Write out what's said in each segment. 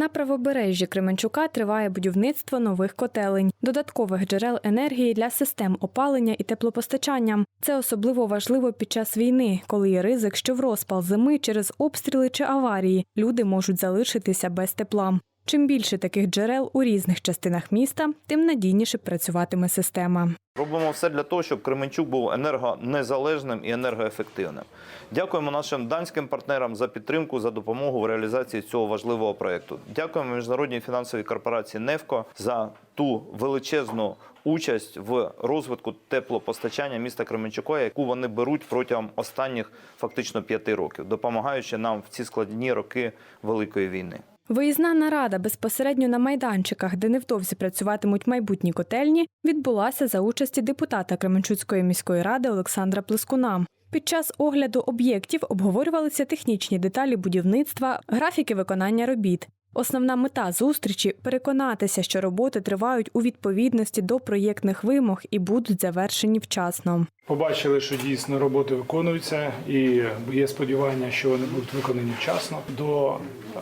На правобережжі Кременчука триває будівництво нових котелень, додаткових джерел енергії для систем опалення і теплопостачання. Це особливо важливо під час війни, коли є ризик, що в розпал зими через обстріли чи аварії люди можуть залишитися без тепла. Чим більше таких джерел у різних частинах міста, тим надійніше працюватиме система. Робимо все для того, щоб Кременчук був енергонезалежним і енергоефективним. Дякуємо нашим данським партнерам за підтримку, за допомогу в реалізації цього важливого проєкту. Дякуємо міжнародній фінансовій корпорації «Нефко» за ту величезну участь в розвитку теплопостачання міста Кременчука, яку вони беруть протягом останніх фактично п'яти років, допомагаючи нам в ці складні роки Великої війни. Виїзна нарада безпосередньо на майданчиках, де невдовзі працюватимуть майбутні котельні, відбулася за участі депутата Кременчуцької міської ради Олександра Плескуна. Під час огляду об'єктів обговорювалися технічні деталі будівництва, графіки виконання робіт. Основна мета зустрічі переконатися, що роботи тривають у відповідності до проєктних вимог і будуть завершені вчасно. Побачили, що дійсно роботи виконуються, і є сподівання, що вони будуть виконані вчасно до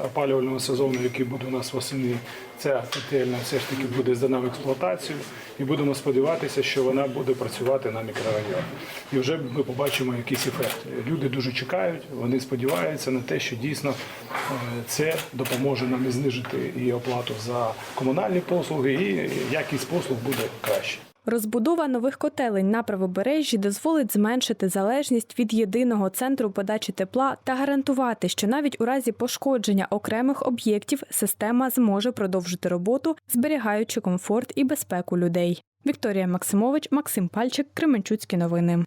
опалювального сезону, який буде у нас восени. Ця котельня все ж таки буде здана в експлуатацію, і будемо сподіватися, що вона буде працювати на мікрорайон. І вже ми побачимо якийсь ефект. Люди дуже чекають, вони сподіваються на те, що дійсно е, це допоможе нам і знижити і оплату за комунальні послуги, і якість послуг буде краще. Розбудова нових котелень на правобережжі дозволить зменшити залежність від єдиного центру подачі тепла та гарантувати, що навіть у разі пошкодження окремих об'єктів система зможе продовжити роботу, зберігаючи комфорт і безпеку людей. Вікторія Максимович, Максим Пальчик, Кременчуцькі новини.